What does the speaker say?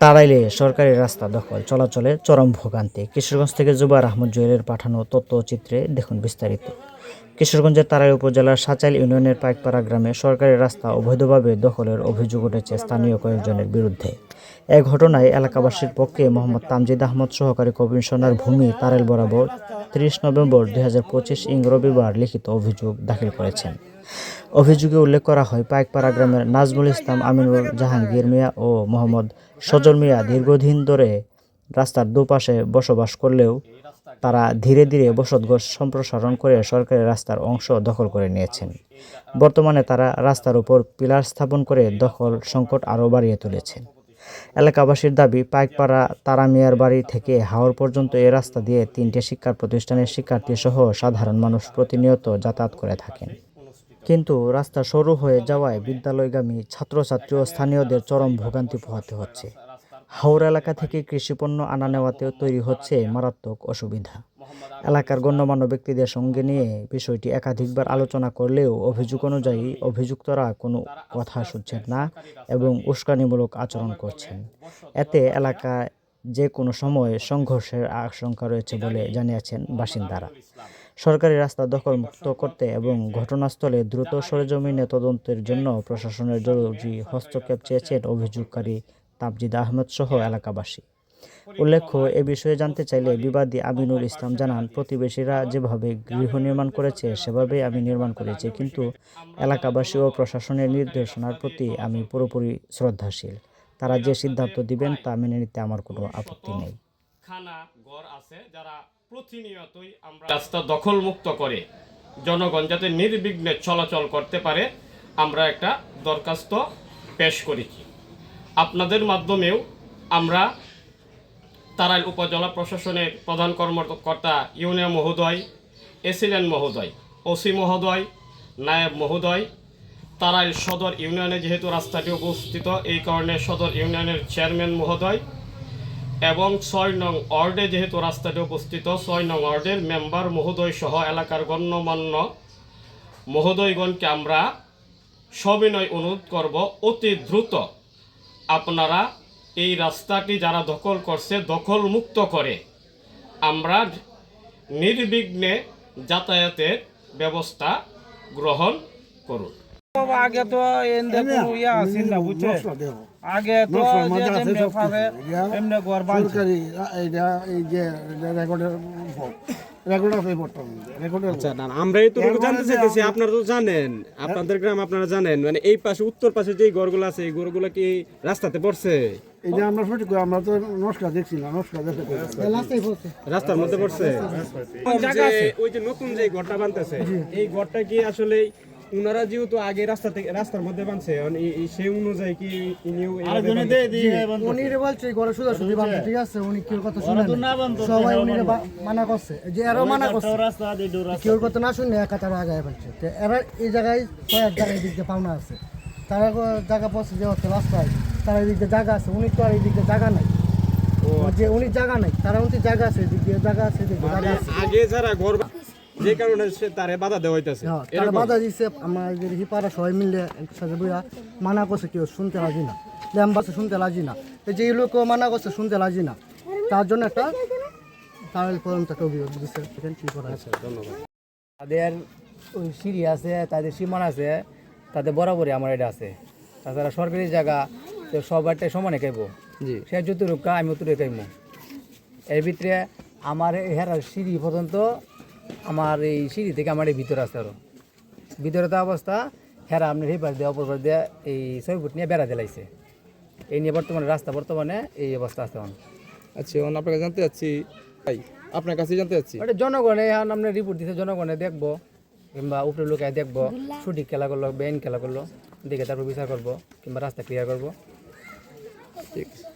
তাড়াইলে সরকারি রাস্তা দখল, চলাচলে চরম ভোগান্তি। কিশোরগঞ্জ থেকে জুবার আহমদ জুয়েলের পাঠানো তথ্যচিত্রে দেখুন বিস্তারিত। কিশোরগঞ্জের তারাই উপজেলার সাচাইল ইউনিয়নের পাইকপাড়া গ্রামে সরকারি রাস্তা অবৈধভাবে দখলের অভিযোগ উঠেছে স্থানীয় কয়েকজনের বিরুদ্ধে। এ ঘটনায় এলাকাবাসীর পক্ষে মোহাম্মদ তামজিদ আহমদ সহকারী কমিশনার ভূমি তারেল বরাবর তিরিশ নভেম্বর দুই হাজার পঁচিশ ইং রবিবার লিখিত অভিযোগ দাখিল করেছেন। অভিযোগে উল্লেখ করা হয়, পাইকপাড়া গ্রামের নাজমুল ইসলাম, আমিনুল জাহাঙ্গীর মিয়া ও মোহাম্মদ সজল মিয়া দীর্ঘদিন ধরে রাস্তার দুপাশে বসবাস করলেও তারা ধীরে ধীরে বসতঘর সম্প্রসারণ করে সরকারি রাস্তার অংশ দখল করে নিয়েছেন। বর্তমানে তারা রাস্তার উপর পিলার স্থাপন করে দখল সংকট আরও বাড়িয়ে তুলেছেন। এলাকাবাসীর দাবি, পাইকপাড়া তারা মিয়ার বাড়ি থেকে হাওর পর্যন্ত এ রাস্তা দিয়ে তিনটি শিক্ষা প্রতিষ্ঠানের শিক্ষার্থী সহ সাধারণ মানুষ প্রতিনিয়ত যাতায়াত করে থাকেন। কিন্তু রাস্তা সরু হয়ে যাওয়ায় বিদ্যালয়গামী ছাত্রছাত্রী ও স্থানীয়দের চরম ভোগান্তি পোহাতে হচ্ছে। হাওর এলাকা থেকে কৃষিপণ্য আনা নেওয়াতেও তৈরি হচ্ছে মারাত্মক অসুবিধা। এলাকার গণ্যমান্য ব্যক্তিদের সঙ্গে নিয়ে বিষয়টি একাধিকবার আলোচনা করলেও অভিযোগ অনুযায়ী অভিযুক্তরা কোনো কথা শুনছেন না এবং উস্কানিমূলক আচরণ করছেন। এতে এলাকায় যে কোনো সময় সংঘর্ষের আশঙ্কা রয়েছে বলে জানিয়েছেন বাসিন্দারা। সরকারি রাস্তা দখলমুক্ত করতে এবং ঘটনাস্থলে দ্রুত সরেজমিনে তদন্তের জন্য প্রশাসনের জরুরি হস্তক্ষেপ চেয়েছেন অভিযোগকারী তাবজিদ আহমেদ সহ এলাকাবাসী। উল্লেখ্য, এ বিষয়ে জানতে চাইলে বিবাদী আমিনুল ইসলাম জানান, প্রতিবেশীরা যেভাবে গৃহ নির্মাণ করেছে সেভাবেই আমি নির্মাণ করেছি, কিন্তু এলাকাবাসী ও প্রশাসনের নির্দেশনার প্রতি আমি পুরোপুরি শ্রদ্ধাশীল। তারা যে সিদ্ধান্ত দিবেন তা মেনে নিতে আমার কোনো আপত্তি নেই। খানা ঘর আছে যারা প্রতিনিয়তই আমরা রাস্তা দখল মুক্ত করে জনগণ যাতে নির্বিঘ্নে চলাচল করতে পারে, আমরা একটা দরখাস্ত পেশ করেছি। আপনাদের মাধ্যমেও আমরা তারাইল উপজেলা প্রশাসনের প্রধান কর্মকর্তা ইউনিয়ন মহোদয় এসিলেন্ট মহোদয়, ওসি মহোদয়, নায়েব মহোদয়, তারাইল সদর ইউনিয়নে যেহেতু রাস্তাটি অবস্থিত এই কারণে সদর ইউনিয়নের চেয়ারম্যান মহোদয় এবং ছয় নং ওয়ার্ডে যেহেতু রাস্তাটি অবস্থিত, ছয় নং ওয়ার্ডের মেম্বার মহোদয় সহ এলাকার গণ্যমান্য মহোদয়গণকে আমরা সবিনয় অনুরোধ করব, অতি দ্রুত আপনারা এই রাস্তাটি যারা দখল করছে দখল মুক্ত করে আমরা নির্বিঘ্নে যাতায়াতের ব্যবস্থা গ্রহণ করুন। আগে তো ইয়া আছিল না বুঝছে? আগে তো এমনি ঘর সরকারি এইটা এই যে রেকর্ডের জানতে চাইতেছি আপনারা তো জানেন আপনাদের গ্রাম আপনারা জানেন মানে এই পাশে উত্তর পাশে যে ঘরগুলো আছে এই ঘরগুলো কি রাস্তাতে পড়ছে? আমরা সঠিক আমরা তো নমস্কার দেখছি না নমস্কার দেখতে রাস্তার মধ্যে পড়ছে? ওই যে নতুন যে ঘরটা বানতেছে এই ঘরটা কি আসলে উনারা যেহেতু আগে রাস্তা থেকে রাস্তার মধ্যে বানছে সেই অনুযায়ী কি ইনিও এইভাবে উনি রে বলছে ঘরে সুদা সুদি বাঁধতে ঠিক আছে? উনি কেউ কথা শুনে না সবাই উনি মানা করছে। যে এরাও মানা করছে। কেউ কথা না শুনে একা তারা আগায় ফেলছে। তো এরা এই জায়গায় কয়েক জায়গায় দিক দিয়ে পাওনা আছে। তারা জায়গা পড়ছে যে হচ্ছে রাস্তায় তারা এই দিক দিয়ে জায়গা আছে। উনি তো আর এই দিক দিয়ে জায়গা নাই। যে উনি জায়গা নাই তারা উনি জায়গা আছে এদিক দিয়ে জায়গা আছে এদিক দিয়ে জায়গা আছে। আগে যারা ঘর যে কারণে সে তারে বাধা দেওয়া হইতাছে। হ্যাঁ, তারা বাধা দিচ্ছে আমরা যে হিপারা সবাই মিলে একসাথে বইয়া মানা করছে কেউ শুনতে রাজি না। ল্যাম্বাসে শুনতে রাজি না। এই যে এই লোক মানা করছে শুনতে রাজি না। তার জন্য একটা তার পর্যন্ত একটা অভিযোগ দিচ্ছে কি করা আছে তাদের ওই সিঁড়ি আছে তাদের সীমানা আছে তাদের বরাবরই আমার এটা আছে। তাছাড়া সরকারি জায়গা তো সবারটাই সমানে খাইব জি। সে যত রুকা আমি অত খাইব এর ভিতরে আমার হেরার সিঁড়ি পর্যন্ত আমার এই সিঁড়ি থেকে আমার এই ভিতরে আছে আরও ভিতরে তো অবস্থা হেরা আপনার এই পাশ দিয়ে অপর পাশ দিয়ে এই ছয় ফুট নিয়ে বেড়া দিলাইছে এই নিয়ে বর্তমানে রাস্তা বর্তমানে এই অবস্থা আছে এখন। আচ্ছা এখন আপনাকে জানতে চাচ্ছি ভাই আপনার কাছে জানতে চাচ্ছি। ওটা জনগণে এখন আপনার রিপোর্ট দিতে জনগণে দেখব কিংবা উপরে লোকায় দেখব সঠিক খেলা করল বেআইন খেলা করল দেখে তারপর বিচার করব কিংবা রাস্তা ক্লিয়ার করব। ঠিক আছে।